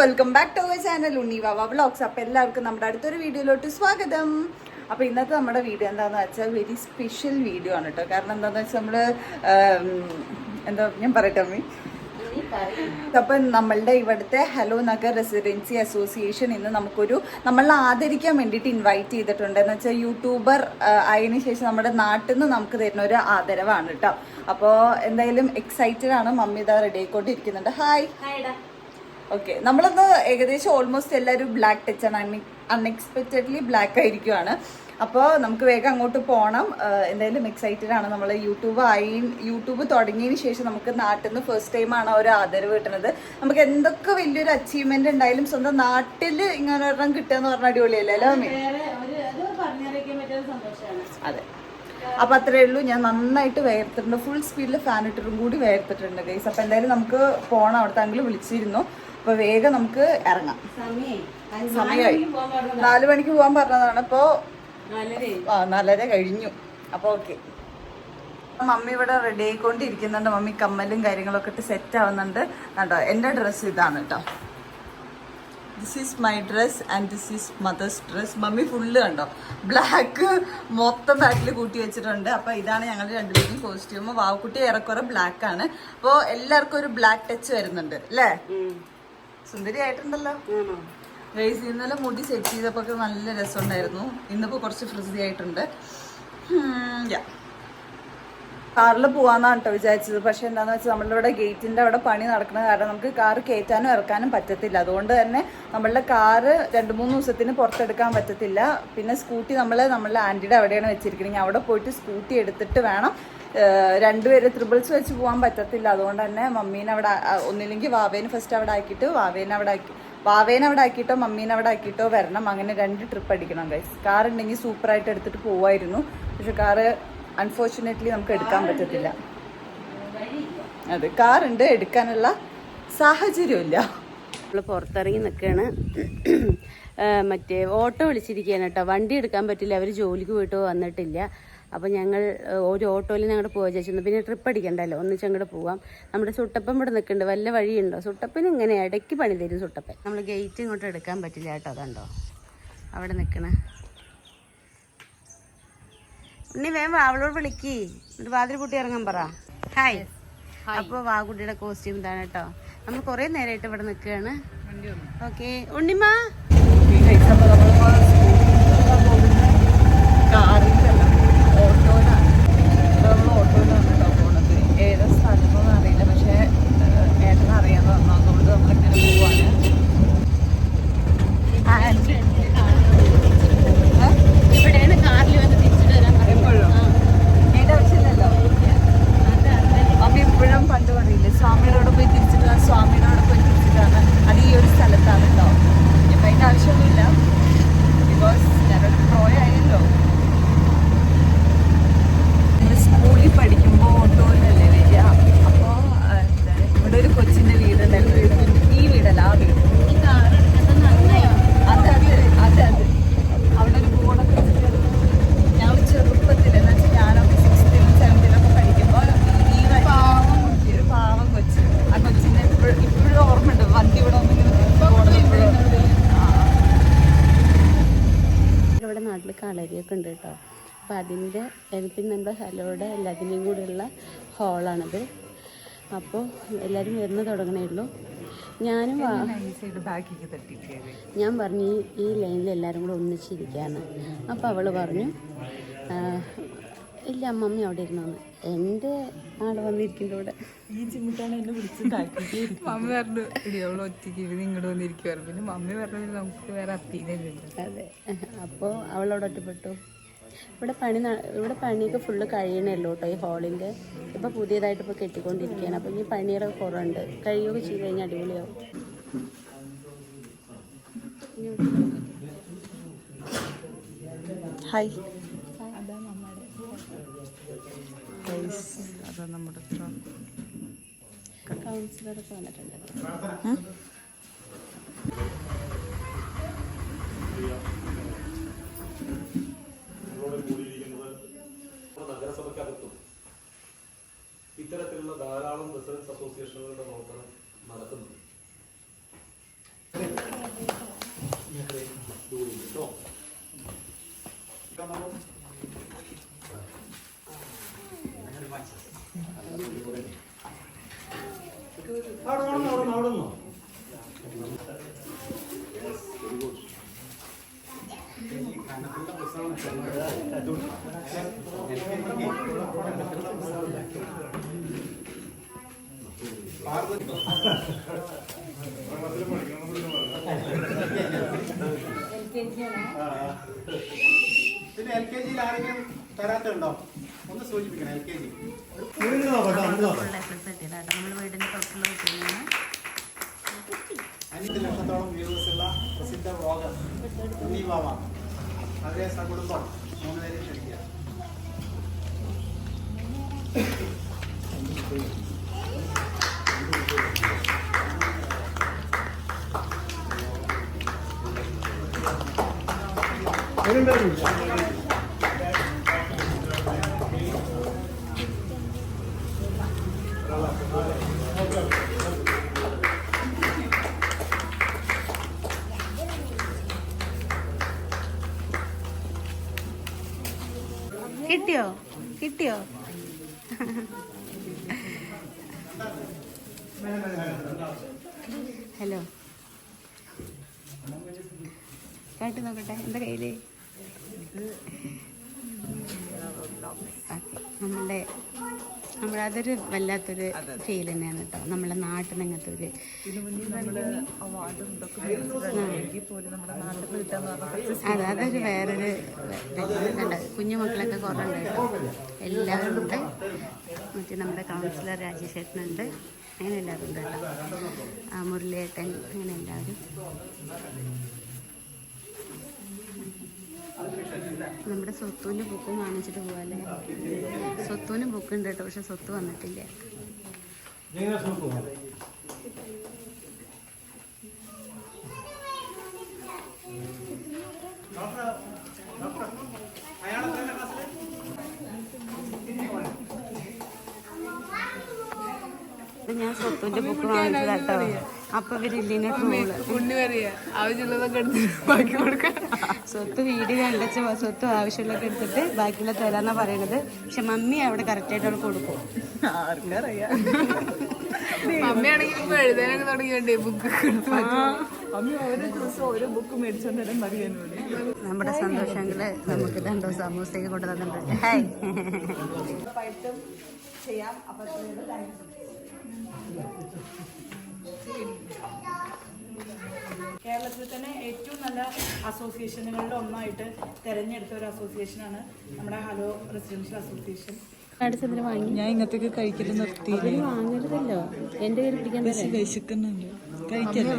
Welcome back to our channel Unni Vava vlogs അപ്പോൾ എല്ലാവർക്കും നമ്മുടെ അടുത്തൊരു വീഡിയോയിലോട്ട് സ്വാഗതം. അപ്പോൾ ഇന്നത്തെ നമ്മുടെ വീഡിയോ എന്താണെന്ന് വെച്ചാൽ വെരി സ്പെഷ്യൽ വീഡിയോ ആണ് കേട്ടോ കാരണം എന്താണെന്ന് വെച്ചാൽ നമ്മൾ എന്താ ഞാൻ പറയട്ടെ അമ്മി? അപ്പം നമ്മളുടെ ഇവിടുത്തെ ഹലോ നഗർ റെസിഡൻസി അസോസിയേഷൻ ഇന്ന് നമുക്കൊരു നമ്മളെ ആദരിക്കാൻ വേണ്ടിയിട്ട് ഇൻവൈറ്റ് ചെയ്തിട്ടുണ്ട്. എന്ന് വെച്ചാൽ യൂട്യൂബർ ആയതിനു ശേഷം നമ്മുടെ നാട്ടിൽ നിന്ന് നമുക്ക് തരുന്ന ഒരു ആദരവാണ് കേട്ടോ അപ്പോൾ എന്തായാലും എക്സൈറ്റഡ് ആണ്. മമ്മി ഇതാ റെഡി ആയിക്കൊണ്ടിരിക്കുന്നുണ്ട്. ഹായ് ഓക്കെ നമ്മളിന്ന് ഏകദേശം ഓൾമോസ്റ്റ് എല്ലാവരും ബ്ലാക്ക് ടച്ച് ആണ്. അൺഎക്സ്പെക്റ്റഡ്ലി ബ്ലാക്ക് ആയിരിക്കുവാണ്. അപ്പോൾ നമുക്ക് വേഗം അങ്ങോട്ട് പോകണം എന്തായാലും എക്സൈറ്റഡ് ആണ്. നമ്മൾ യൂട്യൂബ് ആയി യൂട്യൂബ് തുടങ്ങിയതിന് ശേഷം നമുക്ക് നാട്ടിൽ നിന്ന് ഫസ്റ്റ് ടൈമാണ് ഒരു ആദരവ് കിട്ടുന്നത്. നമുക്ക് എന്തൊക്കെ വലിയൊരു അച്ചീവ്മെന്റ് ഉണ്ടായാലും സ്വന്തം നാട്ടിൽ ഇങ്ങനെ ഒരെണ്ണം കിട്ടുക എന്ന് പറഞ്ഞ അടിപൊളിയല്ലേ അല്ലേ അതെ അപ്പൊ അത്രേ ഉള്ളൂ. ഞാൻ നന്നായിട്ട് വേർത്തിട്ടുണ്ട്. ഫുൾ സ്പീഡിൽ ഫാൻ ഇട്ടിട്ടും കൂടി വേർത്തിട്ടുണ്ട് ഗൈസ് അപ്പൊ എന്തായാലും നമുക്ക് പോണം. അവിടുത്തെ അങ്കിൾ വിളിച്ചിരുന്നു. അപ്പൊ വേഗം നമുക്ക് ഇറങ്ങാം. സമയമായി നാലു മണിക്ക് പോകാൻ പറഞ്ഞതാണ്. ഇപ്പോ ആ നാലര കഴിഞ്ഞു. അപ്പൊ ഓക്കെ. മമ്മി ഇവിടെ റെഡി ആയിക്കൊണ്ടിരിക്കുന്നുണ്ട്. മമ്മി കമ്മലും കാര്യങ്ങളൊക്കെ ഇട്ട് സെറ്റ് ആവുന്നുണ്ട്. കണ്ടോ? എന്റെ ഡ്രസ്സ് ഇതാണ് കേട്ടോ. This is my dress and this is mother's dress mummy full കണ്ടോ? ബ്ലാക്ക് മൊത്തം ബാക്കിൽ കൂട്ടി വെച്ചിട്ടുണ്ട്. അപ്പൊ ഇതാണ് ഞങ്ങൾ രണ്ടുപേരും കോസ്റ്റ്യൂമ് വാവക്കുട്ടി ഏറെക്കുറെ ബ്ലാക്ക് ആണ്. അപ്പോൾ എല്ലാവർക്കും ഒരു ബ്ലാക്ക് ടച്ച് വരുന്നുണ്ട്. അല്ലേ? സുന്ദരി ആയിട്ടുണ്ടല്ലോ ഗൈസ് ഇന്നലെ മുടി സെറ്റ് ചെയ്തപ്പോ ഒക്കെ നല്ല രസമുണ്ടായിരുന്നു. ഇന്നിപ്പോ കുറച്ച് ഫ്രിസി ആയിട്ടുണ്ട് കാറിൽ പോവാന്നാണ് കേട്ടോ വിചാരിച്ചത്. പക്ഷെ എന്താണെന്ന് വെച്ചാൽ നമ്മളുടെ ഇവിടെ ഗേറ്റിന്റെ അവിടെ പണി നടക്കുന്ന കാരണം നമുക്ക് കാർ കയറ്റാനും ഇറക്കാനും പറ്റത്തില്ല. അതുകൊണ്ട് തന്നെ നമ്മളുടെ കാറ് രണ്ട് മൂന്ന് ദിവസത്തിന് പുറത്തെടുക്കാൻ പറ്റത്തില്ല. പിന്നെ സ്കൂട്ടി നമ്മൾ നമ്മളുടെ ആന്റിയുടെ അവിടെയാണ് വെച്ചിരിക്കുന്നത് അവിടെ പോയിട്ട് സ്കൂട്ടി എടുത്തിട്ട് വേണം രണ്ടുപേര് ത്രിബിൾസ് വെച്ച് പോകാൻ പറ്റത്തില്ല. അതുകൊണ്ട് തന്നെ മമ്മീനെ അവിടെ ഒന്നില്ലെങ്കിൽ വാവേനെ ഫസ്റ്റ് അവിടെ ആക്കിയിട്ട് വാവേനെ അവിടെ ആക്കി വാവേനെ അവിടെ ആക്കിയിട്ടോ മമ്മീനെ അവിടെ ആക്കിയിട്ടോ വരണം. അങ്ങനെ രണ്ട് ട്രിപ്പ് അടിക്കണം ഗൈസ് കാർ ഉണ്ടെങ്കിൽ സൂപ്പറായിട്ട് എടുത്തിട്ട് പോവായിരുന്നു. പക്ഷെ കാറ് അൺഫോർച്ചുനേറ്റ്ലി നമുക്ക് എടുക്കാൻ പറ്റത്തില്ല. അതെ ഉണ്ട്. എടുക്കാനുള്ള സാഹചര്യമില്ല. നമ്മൾ പുറത്തിറങ്ങി നിൽക്കുകയാണ് മറ്റേ ഓട്ടോ വിളിച്ചിരിക്കുകയാണ് കേട്ടോ. വണ്ടി എടുക്കാൻ പറ്റില്ല. അവർ ജോലിക്ക് പോയിട്ട് വന്നിട്ടില്ല. അപ്പോൾ ഞങ്ങൾ ഒരു ഓട്ടോയിൽ ഞങ്ങളുടെ പോയി ചേച്ചിരുന്നു പിന്നെ ട്രിപ്പ് അടിക്കണ്ടല്ലോ ഒന്നിച്ച് അങ്ങോട്ട് പോവാം. നമ്മുടെ സുട്ടപ്പൻ ഇവിടെ നിൽക്കുന്നുണ്ട് വല്ല വഴിയുണ്ടോ? സുട്ടപ്പൻ ഇങ്ങനെ ഇടയ്ക്ക് പണി തരും സുട്ടപ്പൻ. നമ്മൾ ഗേറ്റ് ഇങ്ങോട്ട് എടുക്കാൻ പറ്റില്ല കേട്ടോ അതുണ്ടോ അവിടെ നിൽക്കണേ ഉണ്ണി വേം വാ, അവളോട് വിളിക്ക്. എന്നിട്ട് വാതിൽ കൂട്ടി ഇറങ്ങാൻ പറ. ഹായ് അപ്പോൾ വാകുട്ടിയുടെ കോസ്റ്റ്യൂം ഇതാണ് കേട്ടോ. നമ്മൾ കുറേ നേരമായിട്ട് ഇവിടെ നിൽക്കുകയാണ്. ഓക്കെ ഉണ്ണിമ്മ കാറിലല്ല ഓട്ടോയിലാണ് നമ്മൾ ഓട്ടോയിലാണ് കേട്ടോ പോണത് ഏതാ സ്ഥലത്തൊന്നും അറിയില്ല പക്ഷേ ഏട്ടൻ അറിയാന്ന് പറഞ്ഞു അതുകൊണ്ട് നമ്മളിങ്ങനെ പോവാണ് ആൻഡ് ഇവിടെയാണ് കാറിൽ വന്ന് തിരിച്ചിട്ട് വരാൻ എപ്പോഴും അതിന്റെ ആവശ്യമില്ലല്ലോ അമ്മ ഇപ്പോഴും പണ്ട് പറയില്ലേ സ്വാമിയോട് പോയി തിരിച്ചിട്ട് സ്വാമിയോട് പോയി തിരിച്ചിട്ടാണ് അത് ഈ ഒരു സ്ഥലത്താണ് കേട്ടോ ഇപ്പം അതിന്റെ ആവശ്യമൊന്നുമില്ല ബിക്കോസ് ഞാനൊരു പ്രോയ ആയല്ലോ നമ്മൾ സ്കൂളിൽ പഠിക്കുമ്പോൾ ഓട്ടോയിലല്ലേ വരിക അപ്പോൾ ഇവിടെ ഒരു കൊച്ചിന്റെ വീടുണ്ടായിരുന്നു ഈ വീടല്ല ആ വീട് ഈ കാർ എടുക്കുന്നത് നന്നായോ അതെ അതെ അതെ അതെ അവിടെ ഒരു ബോർഡൊക്കെ വെച്ചിട്ട് ഞാൻ ചെറുപ്പത്തിൽ എന്ന് വെച്ചാൽ ഞാനൊക്കെ സിക്സ്ത്തിലും സെവൻത്തിലൊക്കെ പഠിക്കുമ്പോൾ ഈ വ- പാവം കുട്ടി ഒരു പാവം കൊച്ച് ആ കൊച്ചിനെ ഇപ്പോഴും ഇപ്പോഴും ഓർമ്മയുണ്ട് വണ്ടി ഇവിടെ ഒന്നിങ്ങനെ ബോർഡ് ഇപ്പോഴും ആ ഇവിടെ നാട്ടിൽ കളരിയൊക്കെ ഉണ്ട് കേട്ടോ. അപ്പോൾ അതിന്റെ പിന്നെ നമ്മുടെ ഹലോയുടെ എല്ലാത്തിന്റെയും കൂടെയുള്ള ഹോളാണത് അപ്പോൾ എല്ലാവരും വരുന്ന തുടങ്ങണേ ഉള്ളൂ. ഞാനും ഞാൻ പറഞ്ഞു ഈ- ലൈനിൽ എല്ലാവരും കൂടെ ഒന്നിച്ചിരിക്കുകയാണ് അപ്പോൾ അവൾ പറഞ്ഞു "ആ, ഇല്ല അമ്മമ്മ അവിടെ ഇരുന്നോന്ന്. എന്റെ ആൾ വന്നിരിക്കുന്നത് ഇവിടെ. ഈ ചിമ്മിട്ടാണ് എന്നെ വിളിച്ചിട്ടാക്കി മമ്മി പറഞ്ഞു ഇടി അവൾ ഒറ്റയ്ക്ക് ഇങ്ങോട്ട് വന്നിരിക്കുവായിരുന്നു പിന്നെ മമ്മി പറഞ്ഞു നമുക്ക് വേറെ അപ്പീലില്ലല്ലോ അതെ. അപ്പോൾ അവളവിടെ ഒറ്റപ്പെട്ടു. ഇവിടെ പണി ഇവിടെ പണിയൊക്കെ ഫുള്ള് കഴിയണല്ലോ കേട്ടോ ഈ ഹാളിന്റെ ഇപ്പോൾ പുതിയതായിട്ട് ഇപ്പോൾ കെട്ടിക്കൊണ്ടിരിക്കുകയാണ് അപ്പോൾ ഇനി പണിയൊക്കെ കുറവുണ്ട്. കഴിയുകയൊക്കെ ചെയ്ത് കഴിഞ്ഞാൽ അടിപൊളിയാവും. ഹായ് അതാ നമ്മുടെ കൗൺസിലറൊക്കെ നഗരസഭയ്ക്കകത്തും ഇത്തരത്തിലുള്ള ധാരാളം റെസിഡൻസ് അസോസിയേഷനുകളുടെ പ്രവർത്തനം നടക്കുന്നുണ്ട് പിന്നെ എൽ കെ ജിയിൽ ആരെങ്കിലും തരാത്തുണ്ടോ ഒന്ന് സൂചിപ്പിക്കണം എൽ കെ ജി അഞ്ച് ലക്ഷത്തോളം വ്യൂവേഴ്സ് ഉള്ള പ്രസിദ്ധ വ്ളോഗർ? ഉണ്ണി ബാബ. അവരെ സകുടുംബം മൂന്ന് പേരെ ക്ഷണിക്കുക. കിട്ടിയോ കാട്ടി നോക്കട്ടെ എന്താ കയ്യിൽ? നമ്മളുടെ നമ്മുടെ അതൊരു വല്ലാത്തൊരു ഫീൽ തന്നെയാണ് കേട്ടോ നമ്മളെ അങ്ങനത്തെ ഒരു അതെ അതൊരു വേറൊരു കണ്ട കുഞ്ഞു മക്കളൊക്കെ കുറേ ഉണ്ട് കേട്ടോ എല്ലാവരും ഉണ്ട്. മറ്റേ നമ്മുടെ കൗൺസിലർ രാജേഷ് ചേട്ടനുണ്ട് അങ്ങനെ എല്ലാവരും ഉണ്ട് കേട്ടോ മുരളിയേട്ടൻ അങ്ങനെ എല്ലാവരും. നമ്മുടെ സ്വത്തുവിന്റെ ബുക്കും വാങ്ങിച്ചിട്ട് പോവാല്ലേ? സ്വത്തുവിന് ബുക്ക് ഉണ്ട് കേട്ടോ പക്ഷെ സ്വത്ത് വന്നിട്ടില്ല. ഞാൻ സ്വത്തുവിന്റെ ബുക്ക് വാങ്ങിച്ചതാട്ടോ അപ്പൊ ഇവരില്ലിനെ ഉണ്ണി പറയാ ആവശ്യമുള്ളതൊക്കെ എടുത്ത് ബാക്കി കൊടുക്കാൻ. സ്വത്ത് വീട് കണ്ടച്ച സ്വത്ത് ആവശ്യമുള്ളൊക്കെ എടുത്തിട്ട് ബാക്കിയുള്ള തരാന്നാ പറയണത്. പക്ഷെ മമ്മി അവിടെ കറക്റ്റായിട്ട് അവിടെ കൊടുക്കും. ഇപ്പൊ എഴുതാനൊക്കെ തുടങ്ങിയുണ്ട് ബുക്ക് നമ്മുടെ സന്തോഷങ്ങൾ നമുക്ക് രണ്ടോ സമൂസയൊക്കെ കൊണ്ടു തന്നിട്ടുണ്ട്. ഹായ്. ചെയ്യാം. അപ്പൊ കേരളത്തിൽ തന്നെ ഏറ്റവും നല്ല അസോസിയേഷനുകളിൽ ഒന്നായിട്ട് തെരഞ്ഞെടുത്ത ഒരു അസോസിയേഷനാണ് നമ്മുടെ ഹലോ റെസിഡൻഷ്യൽ അസോസിയേഷൻ ഞാൻ ഇങ്ങനത്തേക്ക് കഴിക്കൽ നിർത്തി അതിന് വാങ്ങരുതല്ലോ. എന്റെ കയ്യിൽ പിടിക്കാൻ തരാം വിശക്കുന്നുണ്ട് കഴിക്കല്ലേ?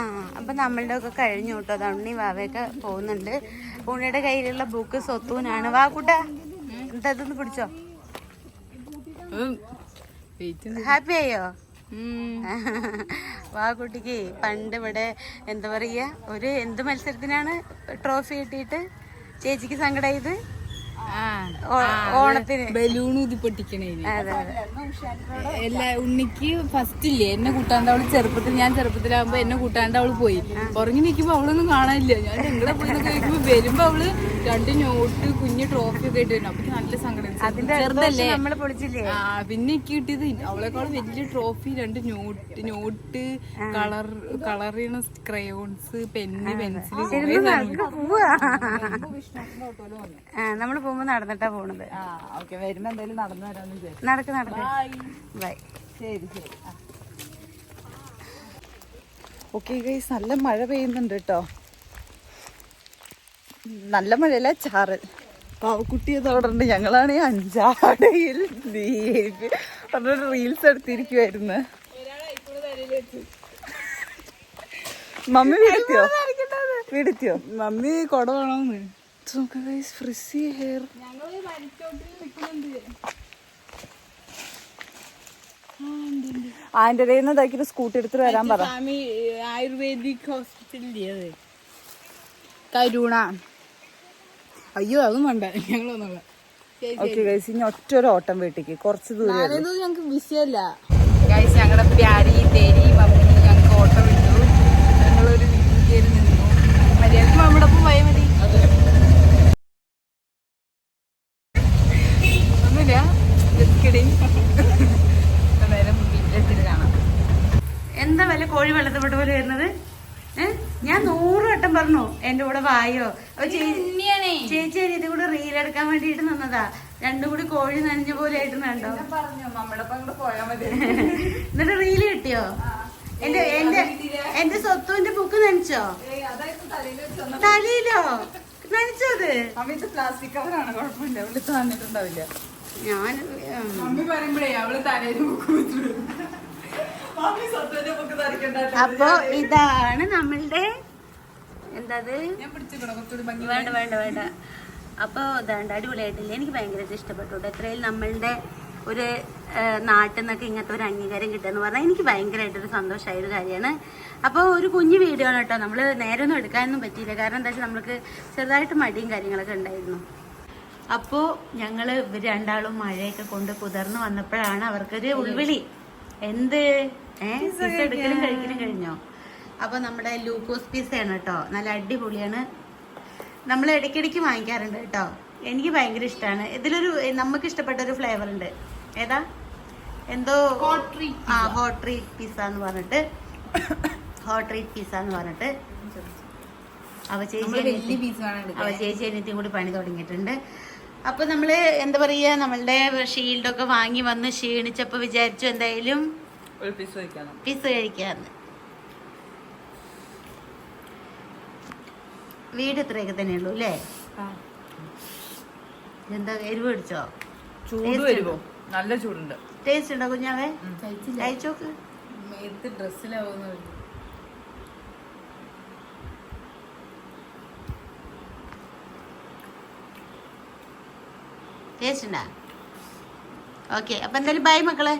ആ അപ്പൊ നമ്മളുടെ ഒക്കെ കഴിഞ്ഞു കേട്ടോ. തണ്ണി ഉണ്ണി വാവയൊക്കെ പോകുന്നുണ്ട്. ഉണ്ണിയുടെ കയ്യിലുള്ള ബുക്ക് സ്വത്തൂനാണ്. വാ കൂട്ടാ. എന്താ ഇതൊന്ന് പിടിച്ചോ ഹാപ്പി ആയോ? വാ കുട്ടിക്ക്. പണ്ട് ഇവിടെ എന്താ പറയുക ഒരു എന്ത് മത്സരത്തിനാണ് ട്രോഫി കിട്ടിയിട്ട്? ചേച്ചിക്ക് സങ്കടമായത് ഓണത്തിന്. ബലൂൺ ഊതി പൊട്ടിക്കണേ അതെ അതെ. എല്ലാ ഉണ്ണിക്ക് ഫസ്റ്റ് ഇല്ലേ എന്നെ കൂട്ടാണ്ട് അവൾ ചെറുപ്പത്തിൽ ഞാൻ ചെറുപ്പത്തിലാകുമ്പോ എന്നെ കൂട്ടാണ്ട് അവൾ പോയി. ഉറങ്ങി നിൽക്കുമ്പോ അവളൊന്നും കാണാനില്ല. ഞാൻ നിങ്ങളെ പോയി കഴിക്കുമ്പോ വരുമ്പോ അവൾ രണ്ട് നോട്ട് കുഞ്ഞു ട്രോഫി ഒക്കെ ആയിട്ട് വരും അപ്പൊ നല്ല സങ്കടം. ആ പിന്നെ എനിക്ക് കിട്ടിയത് അവളെക്കാളും വലിയ ട്രോഫി രണ്ട് നോട്ട് നോട്ട് കളർ കളർ ചെയ്യണ ക്രയോൺസ് പെന്ന് പെൻസിൽ നമ്മൾ പോകുമ്പോ നടന്നിട്ടാ പോണത്. ആ ഓക്കെ. വരുമ്പോ എന്തായാലും നടന്നു വരാന്ന് വിചാരിച്ചു. നടക്ക് നടക്ക്. ബൈ ശരി ശരി. ഓക്കെ ഗൈസ് നല്ല മഴ പെയ്യുന്നുണ്ട് കേട്ടോ നല്ല മഴയല്ല ചാറ്? പാവക്കുട്ടി തോടുണ്ട് ഞങ്ങളാണ് അഞ്ചാടയിൽ പറഞ്ഞൊരു റീൽസ് എടുത്തിരിക്കുവായിരുന്നു. മമ്മി വീടെത്തിയോ? വീടെത്തിയോ? മമ്മി കൊട വേണമെന്ന് ഫ്രിസി ഹെയർ ആന്റെ കയ്യിൽ നിന്ന് ഇതാക്കിട്ട് സ്കൂട്ടി എടുത്തിട്ട് വരാൻ പറ ആയുർവേദിക് ഹോസ്പിറ്റലില്ലേ അത് കരുണ അയ്യോ അതും വേണ്ട ഞങ്ങൾ വന്നോളാം ഓക്കെ ഗൈസ് ഇനി ഒറ്റ ഒരു ഓട്ടം വീട്ടിക്ക് കുറച്ച് ദൂരം ഞങ്ങൾക്ക് ബിസിയല്ല ഗൈസ് ഞങ്ങളുടെ പ്യാരി തേരി മമ്മി ഞങ്ങൾക്ക് ഓട്ടോ വിട്ടു ഞങ്ങളൊരു വീട്ടിൽ നിന്നു. മര്യാദയ്ക്ക് മമ്മിയുടെ ഒപ്പം പോയാൽ മതി ഒന്നുമില്ല just kidding. കോഴി വെള്ളത്തിൽപ്പെട്ട പോലെ വരുന്നത് ഏ ഞാൻ നൂറ് വട്ടം പറഞ്ഞു എന്റെ കൂടെ വായോ? അപ്പൊ ചേച്ചി ഇത് കൂടെ റീലെടുക്കാൻ വേണ്ടിട്ട് നിന്നതാ. രണ്ടും കൂടി കോഴി നനഞ്ഞ പോലെ ആയിട്ട് കണ്ടോ എന്നിട്ട് റീൽ കിട്ടിയോ? എന്റെ എന്റെ എന്റെ സ്വത്തുവിന്റെ ബുക്ക് നനച്ചോ? തലയിലോ? നനച്ചത് പ്ലാസ്റ്റിക് കവറാണ് കുഴപ്പമില്ല. തന്നിട്ടുണ്ടാവില്ല. ഞാൻ. മമ്മി പറയുമ്പോഴേ അവൾ തലയിൽ മമ്മി സ്വത്തിന്റെ ബുക്ക് ധരിക്കണ്ട അപ്പൊ ഇതാണ് നമ്മളുടെ എന്താത്? വേണ്ട വേണ്ട വേണ്ട. അപ്പോൾ ഇതാണ്ട് അടിപൊളിയായിട്ടില്ല? എനിക്ക് ഭയങ്കരമായിട്ട് ഇഷ്ടപ്പെട്ടു എത്രയിൽ എത്രയും നമ്മളുടെ ഒരു നാട്ടിൽ നിന്നൊക്കെ ഇങ്ങനത്തെ ഒരു അംഗീകാരം കിട്ടുക എന്ന് പറഞ്ഞാൽ എനിക്ക് ഭയങ്കരമായിട്ടൊരു സന്തോഷമായ ഒരു കാര്യമാണ്. അപ്പോൾ ഒരു കുഞ്ഞു വീഡിയോ ആണ് കേട്ടോ. നമ്മൾ നേരെ ഒന്നും എടുക്കാനൊന്നും പറ്റിയില്ല. കാരണം എന്താ വെച്ചാൽ നമ്മൾക്ക് ചെറുതായിട്ട് മടിയും കാര്യങ്ങളൊക്കെ ഉണ്ടായിരുന്നു. അപ്പോൾ ഞങ്ങൾ ഇവർ രണ്ടാളും മഴയൊക്കെ കൊണ്ട് കുതിർന്ന് വന്നപ്പോഴാണ് അവർക്കൊരു ഉൾവിളി. എന്ത്? ഏഹ് എടുക്കലും കഴിക്കലും കഴിഞ്ഞോ? അപ്പോൾ നമ്മുടെ ലൂക്കോസ് പിസയാണ് കേട്ടോ. നല്ല അടിപൊളിയാണ്. നമ്മൾ ഇടയ്ക്കിടയ്ക്ക് വാങ്ങിക്കാറുണ്ട് കേട്ടോ. എനിക്ക് ഭയങ്കര ഇഷ്ടമാണ് ഇതിലൊരു നമുക്ക് ഇഷ്ടപ്പെട്ട ഒരു ഫ്ലേവർ ഉണ്ട്. ഏതാ? എന്തോ? ആ ഹോട്ട് ട്രീറ്റ് പിസ്സ എന്ന് പറഞ്ഞിട്ട്. ഹോട്ട് ട്രീറ്റ് പിസ്സ എന്ന് പറഞ്ഞിട്ട്. അവ ചേച്ചി അവ ചേച്ചി അനിയത്തിയും കൂടി പണി തുടങ്ങിയിട്ടുണ്ട്. അപ്പൊ നമ്മൾ എന്താ പറയാ നമ്മളുടെ ഷീൽഡൊക്കെ വാങ്ങി വന്ന് ക്ഷീണിച്ചപ്പോ വിചാരിച്ചു എന്തായാലും പീസ് പിസ്സ കഴിക്കാന്ന്. വീട് ഇത്രയൊക്കെ തന്നെ ഉള്ളൂ അല്ലേ എന്താ എരിവ് പിടിച്ചോ? ചൂട് വരുമോ? നല്ല ചൂടുണ്ട്. ടേസ്റ്റ് ഉണ്ടോ കുഞ്ഞാവേ? അയച്ചോക്ക് ഡ്രസ്സിലാവുന്ന ടേസ്റ്റ് ഉണ്ടാ? ഓക്കെ അപ്പൊ എന്തായാലും ബൈ മക്കളെ.